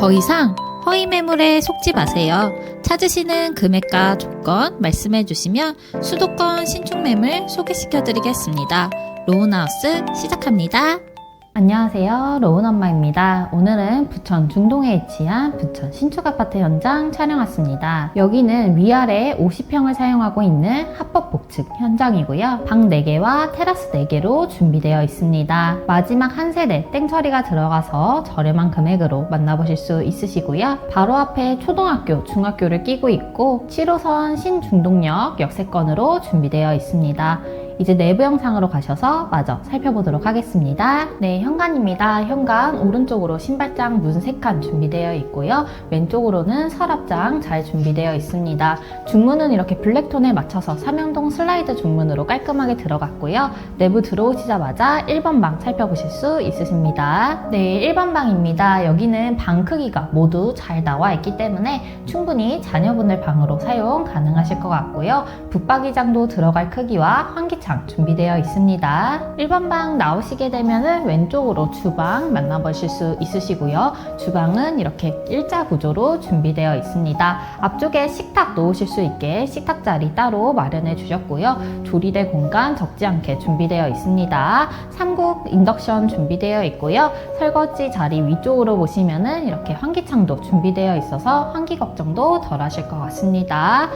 더 이상 허위 매물에 속지 마세요. 찾으시는 금액과 조건 말씀해 주시면 수도권 신축 매물 소개시켜 드리겠습니다. 로운하우스 시작합니다. 안녕하세요. 로운 엄마입니다. 오늘은 부천 중동에 위치한 부천 신축 아파트 현장 촬영 왔습니다. 여기는 위아래 50평을 사용하고 있는 합법 복층 현장이고요. 방 4개와 테라스 4개로 준비되어 있습니다. 마지막 한 세대 땡처리가 들어가서 저렴한 금액으로 만나보실 수 있으시고요. 바로 앞에 초등학교, 중학교를 끼고 있고 7호선 신중동역 역세권으로 준비되어 있습니다. 이제 내부 영상으로 가셔서 마저 살펴보도록 하겠습니다. 네, 현관입니다. 현관 오른쪽으로 신발장 문 3칸 준비되어 있고요. 왼쪽으로는 서랍장 잘 준비되어 있습니다. 중문은 이렇게 블랙톤에 맞춰서 삼연동 슬라이드 중문으로 깔끔하게 들어갔고요. 내부 들어오시자마자 1번 방 살펴보실 수 있으십니다. 네, 1번 방입니다. 여기는 방 크기가 모두 잘 나와 있기 때문에 충분히 자녀분들 방으로 사용 가능하실 것 같고요. 붙박이장도 들어갈 크기와 환기창 준비되어 있습니다. 1번 방 나오시게 되면은 왼쪽으로 주방 만나보실 수 있으시고요. 주방은 이렇게 일자 구조로 준비되어 있습니다. 앞쪽에 식탁 놓으실 수 있게 식탁 자리 따로 마련해 주셨고요. 조리대 공간 적지 않게 준비되어 있습니다. 삼국 인덕션 준비되어 있고요. 설거지 자리 위쪽으로 보시면은 이렇게 환기창도 준비되어 있어서 환기 걱정도 덜 하실 것 같습니다.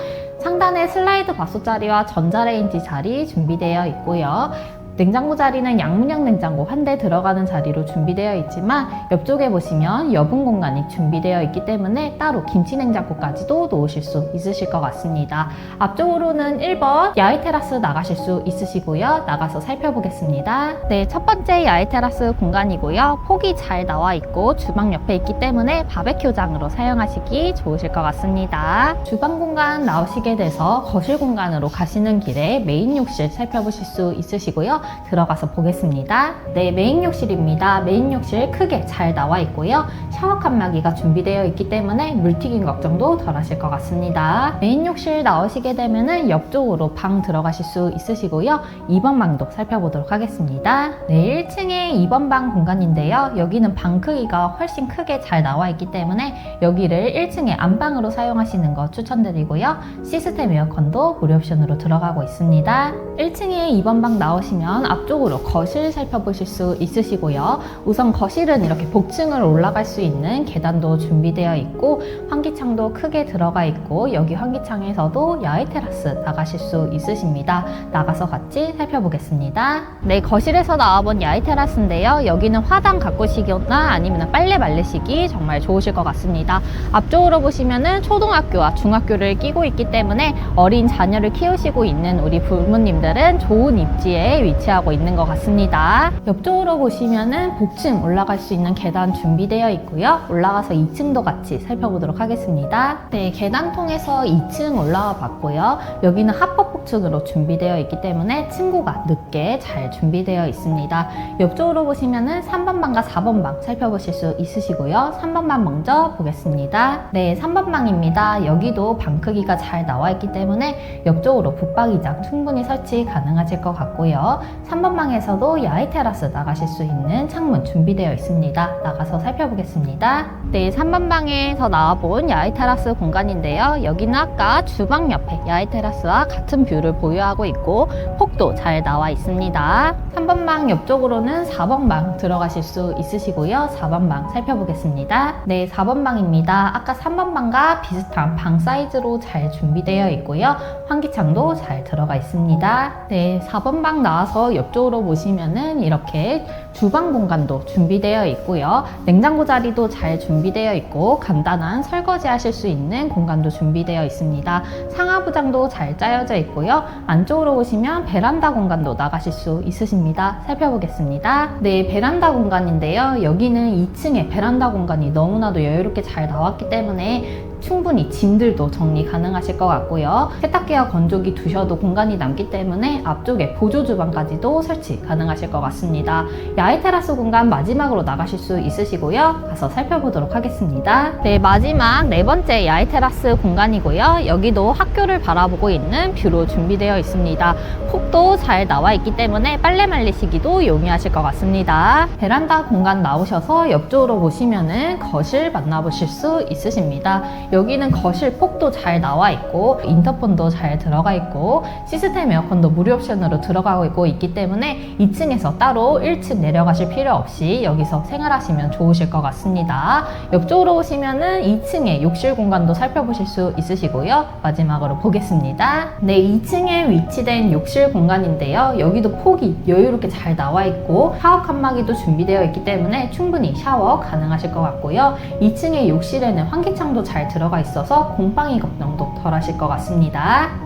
상단에 슬라이드 밥솥 자리와 전자레인지 자리 준비되어 있고요. 냉장고 자리는 양문형 냉장고 한 대 들어가는 자리로 준비되어 있지만 옆쪽에 보시면 여분 공간이 준비되어 있기 때문에 따로 김치 냉장고까지도 놓으실 수 있으실 것 같습니다. 앞쪽으로는 1번 야외 테라스 나가실 수 있으시고요. 나가서 살펴보겠습니다. 네, 첫 번째 야외 테라스 공간이고요. 폭이 잘 나와 있고 주방 옆에 있기 때문에 바베큐장으로 사용하시기 좋으실 것 같습니다. 주방 공간 나오시게 돼서 거실 공간으로 가시는 길에 메인 욕실 살펴보실 수 있으시고요. 들어가서 보겠습니다. 네, 메인 욕실입니다. 메인 욕실 크게 잘 나와 있고요. 샤워 칸막이가 준비되어 있기 때문에 물 튀김 걱정도 덜 하실 것 같습니다. 메인 욕실 나오시게 되면은 옆쪽으로 방 들어가실 수 있으시고요. 2번 방도 살펴보도록 하겠습니다. 네, 1층에 2번 방 공간인데요. 여기는 방 크기가 훨씬 크게 잘 나와 있기 때문에 여기를 1층에 안방으로 사용하시는 거 추천드리고요. 시스템 에어컨도 무료 옵션으로 들어가고 있습니다. 1층에 2번 방 나오시면 앞쪽으로 거실 살펴보실 수 있으시고요. 우선 거실은 이렇게 복층을 올라갈 수 있는 계단도 준비되어 있고 환기창도 크게 들어가 있고 여기 환기창에서도 야외 테라스 나가실 수 있으십니다. 나가서 같이 살펴보겠습니다. 네, 거실에서 나와본 야외 테라스인데요. 여기는 화단 가꾸시기나 아니면 빨래 말리시기 정말 좋으실 것 같습니다. 앞쪽으로 보시면은 초등학교와 중학교를 끼고 있기 때문에 어린 자녀를 키우시고 있는 우리 부모님들은 좋은 입지에 위치 하고 있는 것 같습니다. 옆쪽으로 보시면은 복층 올라갈 수 있는 계단 준비되어 있고요. 올라가서 2층도 같이 살펴보도록 하겠습니다. 네, 계단 통해서 2층 올라와 봤고요. 여기는 합법 복층으로 준비되어 있기 때문에 층고가 늦게 잘 준비되어 있습니다. 옆쪽으로 보시면은 3번 방과 4번 방 살펴보실 수 있으시고요. 3번 방 먼저 보겠습니다. 네, 3번 방입니다. 여기도 방 크기가 잘 나와 있기 때문에 옆쪽으로 붙박이장 충분히 설치 가능하실 것 같고요. 3번 방에서도 야외 테라스 나가실 수 있는 창문 준비되어 있습니다. 나가서 살펴보겠습니다. 네, 3번 방에서 나와본 야외 테라스 공간인데요. 여기는 아까 주방 옆에 야외 테라스와 같은 뷰를 보유하고 있고 폭도 잘 나와 있습니다. 3번 방 옆쪽으로는 4번 방 들어가실 수 있으시고요. 4번 방 살펴보겠습니다. 네, 4번 방입니다. 아까 3번 방과 비슷한 방 사이즈로 잘 준비되어 있고요. 환기창도 잘 들어가 있습니다. 네, 4번 방 나와 서 옆쪽으로 보시면은 이렇게 주방 공간도 준비되어 있고요. 냉장고 자리도 잘 준비되어 있고 간단한 설거지 하실 수 있는 공간도 준비되어 있습니다. 상하부장도 잘 짜여져 있고요. 안쪽으로 보시면 베란다 공간도 나가실 수 있으십니다. 살펴보겠습니다. 네, 베란다 공간인데요. 여기는 2층에 베란다 공간이 너무나도 여유롭게 잘 나왔기 때문에 충분히 짐들도 정리 가능하실 것 같고요. 세탁기와 건조기 두셔도 공간이 남기 때문에 앞쪽에 보조 주방까지도 설치 가능하실 것 같습니다. 야외 테라스 공간 마지막으로 나가실 수 있으시고요. 가서 살펴보도록 하겠습니다. 네, 마지막 네 번째 야외 테라스 공간이고요. 여기도 학교를 바라보고 있는 뷰로 준비되어 있습니다. 폭도 잘 나와 있기 때문에 빨래 말리시기도 용이하실 것 같습니다. 베란다 공간 나오셔서 옆쪽으로 보시면은 거실 만나보실 수 있으십니다. 여기는 거실 폭도 잘 나와 있고 인터폰도 잘 들어가 있고 시스템 에어컨도 무료 옵션으로 들어가고 있기 때문에 2층에서 따로 1층 내려가실 필요 없이 여기서 생활하시면 좋으실 것 같습니다. 옆쪽으로 오시면은 2층에 욕실 공간도 살펴보실 수 있으시고요. 마지막으로 보겠습니다. 네, 2층에 위치된 욕실 공간인데요. 여기도 폭이 여유롭게 잘 나와 있고 샤워 칸막이도 준비되어 있기 때문에 충분히 샤워 가능하실 것 같고요. 2층의 욕실에는 환기창도 잘 들어가 있어서 곰팡이 걱정도 덜 하실 것 같습니다.